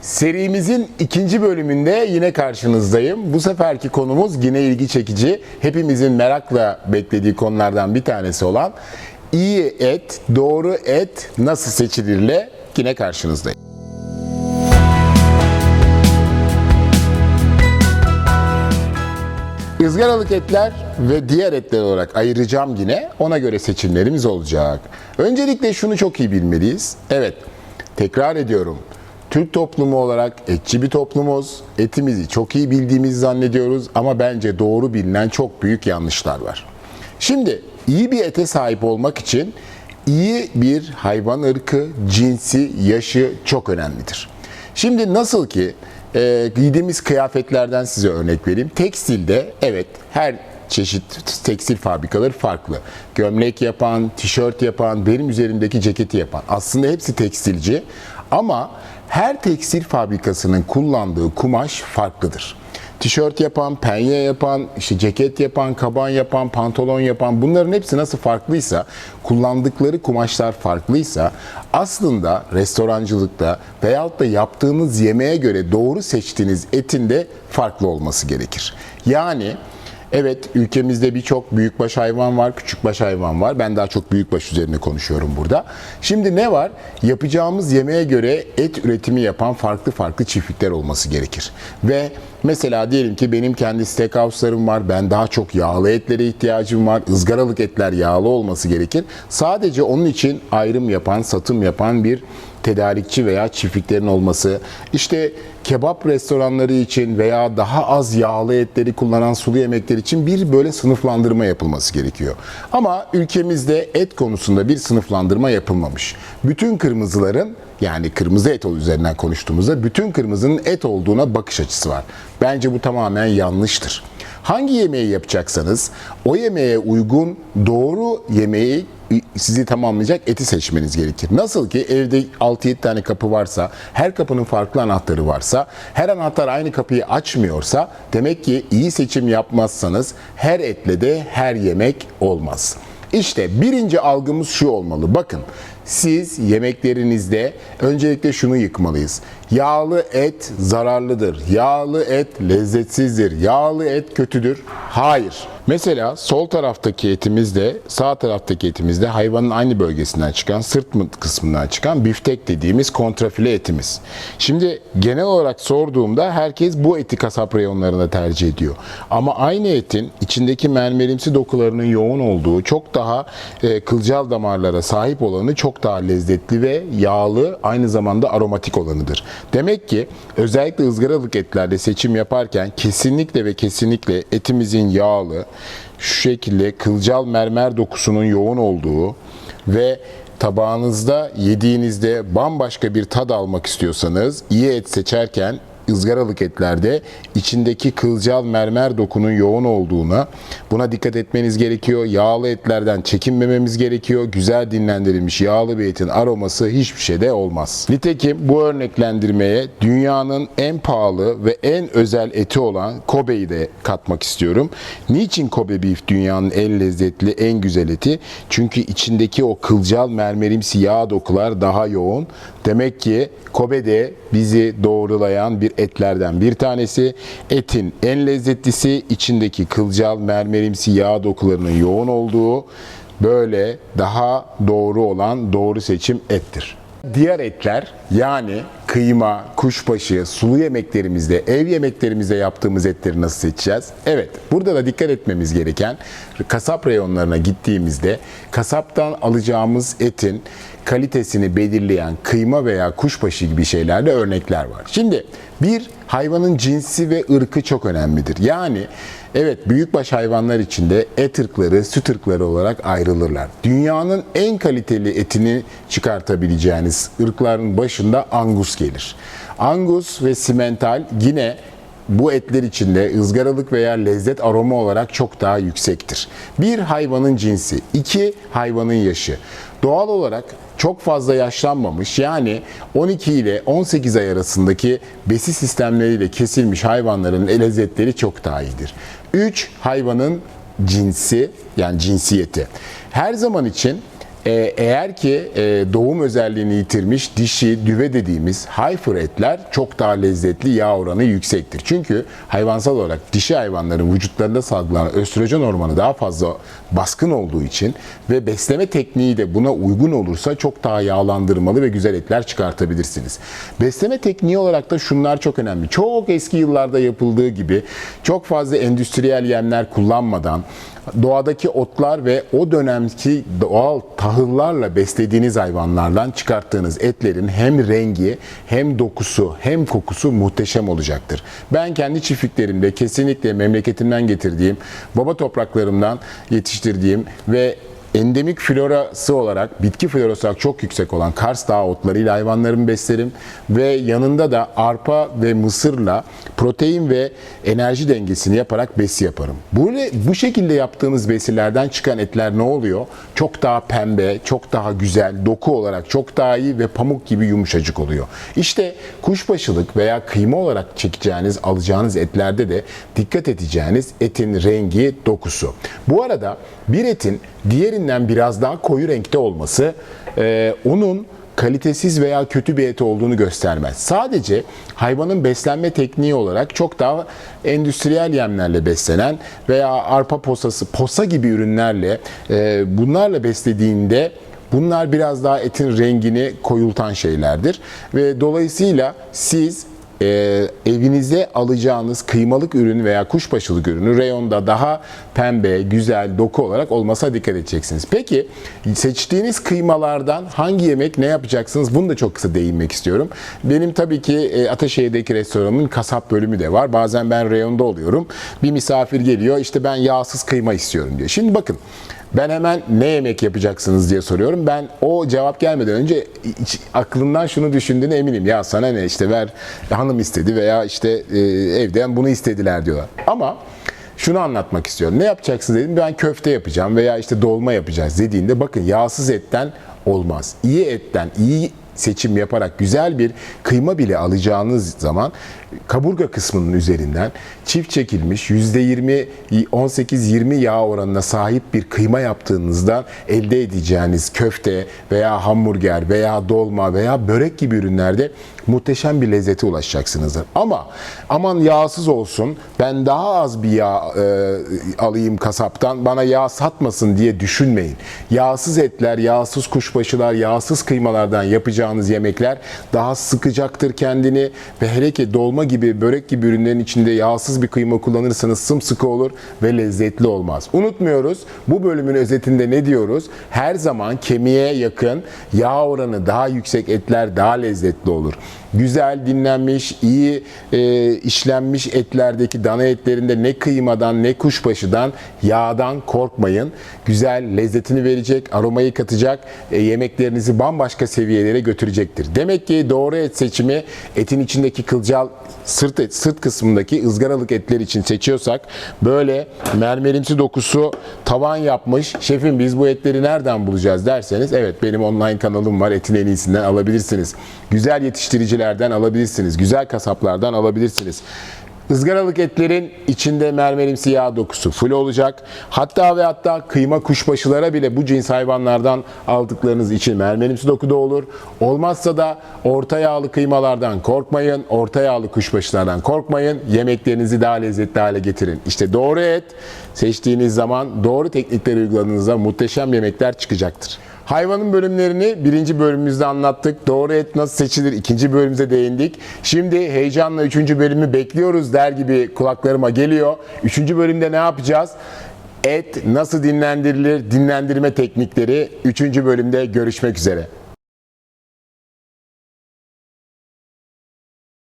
Serimizin ikinci bölümünde yine karşınızdayım. Bu seferki konumuz yine ilgi çekici. Hepimizin merakla beklediği konulardan bir tanesi olan iyi et, doğru et nasıl seçilirle yine karşınızdayım. Izgaralık etler ve diğer etler olarak ayıracağım yine. Ona göre seçimlerimiz olacak. Öncelikle şunu çok iyi bilmeliyiz. Evet, tekrar ediyorum. Türk toplumu olarak etçi bir toplumuz. Etimizi çok iyi bildiğimizi zannediyoruz ama bence doğru bilinen çok büyük yanlışlar var. Şimdi iyi bir ete sahip olmak için iyi bir hayvan ırkı, cinsi, yaşı çok önemlidir. Şimdi nasıl ki e, giydiğimiz kıyafetlerden size örnek vereyim. Tekstilde evet her çeşit tekstil fabrikaları farklı. Gömlek yapan, tişört yapan, benim üzerimdeki ceketi yapan. Aslında hepsi tekstilci ama her tekstil fabrikasının kullandığı kumaş farklıdır. Tişört yapan, penye yapan, işte ceket yapan, kaban yapan, pantolon yapan bunların hepsi nasıl farklıysa, kullandıkları kumaşlar farklıysa aslında restorancılıkta veyahut da yaptığınız yemeğe göre doğru seçtiğiniz etin de farklı olması gerekir. Yani Evet ülkemizde birçok büyükbaş hayvan var, küçükbaş hayvan var. Ben daha çok büyükbaş üzerine konuşuyorum burada. Şimdi ne var? Yapacağımız yemeğe göre et üretimi yapan farklı farklı çiftlikler olması gerekir. Ve mesela diyelim ki benim kendi steakhouse'larım var. Ben daha çok yağlı etlere ihtiyacım var. ızgaralık etler yağlı olması gerekir. Sadece onun için ayrım yapan, satım yapan bir tedarikçi veya çiftliklerin olması, işte kebap restoranları için veya daha az yağlı etleri kullanan sulu yemekler için bir böyle sınıflandırma yapılması gerekiyor. Ama ülkemizde et konusunda bir sınıflandırma yapılmamış. Bütün kırmızıların yani kırmızı et üzerinden konuştuğumuzda bütün kırmızının et olduğuna bakış açısı var. Bence bu tamamen yanlıştır. Hangi yemeği yapacaksanız o yemeğe uygun doğru yemeği sizi tamamlayacak eti seçmeniz gerekir. Nasıl ki evde 6-7 tane kapı varsa, her kapının farklı anahtarı varsa, her anahtar aynı kapıyı açmıyorsa demek ki iyi seçim yapmazsanız her etle de her yemek olmaz. İşte birinci algımız şu olmalı. Bakın siz yemeklerinizde öncelikle şunu yıkmalıyız. Yağlı et zararlıdır. Yağlı et lezzetsizdir. Yağlı et kötüdür. Hayır. Mesela sol taraftaki etimizde sağ taraftaki etimizde hayvanın aynı bölgesinden çıkan sırt mı- kısmından çıkan biftek dediğimiz kontrafile etimiz. Şimdi genel olarak sorduğumda herkes bu eti kasap reyonlarında tercih ediyor. Ama aynı etin içindeki mermerimsi dokularının yoğun olduğu çok daha e, kılcal damarlara sahip olanı çok daha lezzetli ve yağlı aynı zamanda aromatik olanıdır. Demek ki özellikle ızgaralık etlerde seçim yaparken kesinlikle ve kesinlikle etimizin yağlı, şu şekilde kılcal mermer dokusunun yoğun olduğu ve tabağınızda yediğinizde bambaşka bir tad almak istiyorsanız iyi et seçerken ızgaralık etlerde içindeki kılcal mermer dokunun yoğun olduğuna buna dikkat etmeniz gerekiyor. Yağlı etlerden çekinmememiz gerekiyor. Güzel dinlendirilmiş yağlı bir etin aroması hiçbir şeyde olmaz. Nitekim bu örneklendirmeye dünyanın en pahalı ve en özel eti olan Kobe'yi de katmak istiyorum. Niçin Kobe beef dünyanın en lezzetli, en güzel eti? Çünkü içindeki o kılcal mermerimsi yağ dokular daha yoğun. Demek ki Kobe de bizi doğrulayan bir etlerden bir tanesi. Etin en lezzetlisi içindeki kılcal mermerimsi yağ dokularının yoğun olduğu böyle daha doğru olan doğru seçim ettir. Diğer etler yani kıyma, kuşbaşı, sulu yemeklerimizde, ev yemeklerimizde yaptığımız etleri nasıl seçeceğiz? Evet, burada da dikkat etmemiz gereken kasap reyonlarına gittiğimizde kasaptan alacağımız etin kalitesini belirleyen kıyma veya kuşbaşı gibi şeylerle örnekler var. Şimdi bir hayvanın cinsi ve ırkı çok önemlidir. Yani evet büyükbaş hayvanlar içinde et ırkları, süt ırkları olarak ayrılırlar. Dünyanın en kaliteli etini çıkartabileceğiniz ırkların başında Angus gelir. Angus ve simental yine bu etler içinde ızgaralık veya lezzet aroma olarak çok daha yüksektir. Bir hayvanın cinsi, iki hayvanın yaşı. Doğal olarak çok fazla yaşlanmamış yani 12 ile 18 ay arasındaki besi sistemleriyle kesilmiş hayvanların lezzetleri çok daha iyidir. 3 hayvanın cinsi yani cinsiyeti. Her zaman için e, eğer ki e, doğum özelliğini yitirmiş dişi, düve dediğimiz hayfır etler çok daha lezzetli, yağ oranı yüksektir. Çünkü hayvansal olarak dişi hayvanların vücutlarında salgılanan östrojen hormonu daha fazla baskın olduğu için ve besleme tekniği de buna uygun olursa çok daha yağlandırmalı ve güzel etler çıkartabilirsiniz. Besleme tekniği olarak da şunlar çok önemli. Çok eski yıllarda yapıldığı gibi çok fazla endüstriyel yemler kullanmadan doğadaki otlar ve o dönemki doğal tahıllarla beslediğiniz hayvanlardan çıkarttığınız etlerin hem rengi hem dokusu hem kokusu muhteşem olacaktır. Ben kendi çiftliklerimde kesinlikle memleketimden getirdiğim, baba topraklarımdan yetiştirdiğim ve endemik florası olarak, bitki florası olarak çok yüksek olan Kars Dağı otlarıyla hayvanlarımı beslerim ve yanında da arpa ve mısırla protein ve enerji dengesini yaparak besi yaparım. Böyle bu şekilde yaptığımız besilerden çıkan etler ne oluyor? Çok daha pembe, çok daha güzel, doku olarak çok daha iyi ve pamuk gibi yumuşacık oluyor. İşte kuşbaşılık veya kıyma olarak çekeceğiniz, alacağınız etlerde de dikkat edeceğiniz etin rengi, dokusu. Bu arada bir etin diğerinden biraz daha koyu renkte olması e, onun kalitesiz veya kötü bir et olduğunu göstermez. Sadece hayvanın beslenme tekniği olarak çok daha endüstriyel yemlerle beslenen veya arpa posası, posa gibi ürünlerle e, bunlarla beslediğinde bunlar biraz daha etin rengini koyultan şeylerdir. Ve dolayısıyla siz e, evinize alacağınız kıymalık ürün veya kuşbaşılık ürünü reyonda daha pembe, güzel, doku olarak olmasına dikkat edeceksiniz. Peki seçtiğiniz kıymalardan hangi yemek ne yapacaksınız? Bunu da çok kısa değinmek istiyorum. Benim tabii ki e, Ataşehir'deki restoranımın kasap bölümü de var. Bazen ben reyonda oluyorum. Bir misafir geliyor işte ben yağsız kıyma istiyorum diyor. Şimdi bakın ben hemen ne yemek yapacaksınız diye soruyorum. Ben o cevap gelmeden önce iç- aklından şunu düşündüğüne eminim. Ya sana ne işte ver hanım istedi veya işte e, evden bunu istediler diyorlar. Ama şunu anlatmak istiyorum. Ne yapacaksınız dedim. Ben köfte yapacağım veya işte dolma yapacağız dediğinde bakın yağsız etten olmaz. İyi etten, iyi seçim yaparak güzel bir kıyma bile alacağınız zaman kaburga kısmının üzerinden çift çekilmiş %20 18-20 yağ oranına sahip bir kıyma yaptığınızda elde edeceğiniz köfte veya hamburger veya dolma veya börek gibi ürünlerde muhteşem bir lezzete ulaşacaksınızdır. Ama aman yağsız olsun ben daha az bir yağ e, alayım kasaptan bana yağ satmasın diye düşünmeyin. Yağsız etler, yağsız kuşbaşılar, yağsız kıymalardan yapacağınız yemekler daha sıkacaktır kendini ve hele ki dolma gibi, börek gibi ürünlerin içinde yağsız bir kıyma kullanırsanız sımsıkı olur ve lezzetli olmaz. Unutmuyoruz bu bölümün özetinde ne diyoruz? Her zaman kemiğe yakın yağ oranı daha yüksek etler daha lezzetli olur. Güzel dinlenmiş, iyi e, işlenmiş etlerdeki dana etlerinde ne kıymadan ne kuşbaşıdan yağdan korkmayın. Güzel lezzetini verecek, aromayı katacak, e, yemeklerinizi bambaşka seviyelere götürecektir. Demek ki doğru et seçimi etin içindeki kılcal sırt et- sırt kısmındaki ızgaralık etler için seçiyorsak böyle mermerimsi dokusu tavan yapmış. Şefim biz bu etleri nereden bulacağız derseniz evet benim online kanalım var. Etin en iyisinden alabilirsiniz. Güzel yetiştiricilerden alabilirsiniz. Güzel kasaplardan alabilirsiniz. Izgaralık etlerin içinde mermerimsi yağ dokusu full olacak. Hatta ve hatta kıyma kuşbaşılara bile bu cins hayvanlardan aldıklarınız için mermerimsi dokuda olur. Olmazsa da orta yağlı kıymalardan korkmayın. Orta yağlı kuşbaşılardan korkmayın. Yemeklerinizi daha lezzetli hale getirin. İşte doğru et seçtiğiniz zaman doğru teknikleri uyguladığınızda muhteşem yemekler çıkacaktır. Hayvanın bölümlerini birinci bölümümüzde anlattık. Doğru et nasıl seçilir ikinci bölümümüze değindik. Şimdi heyecanla üçüncü bölümü bekliyoruz der gibi kulaklarıma geliyor. Üçüncü bölümde ne yapacağız? Et nasıl dinlendirilir, dinlendirme teknikleri üçüncü bölümde görüşmek üzere.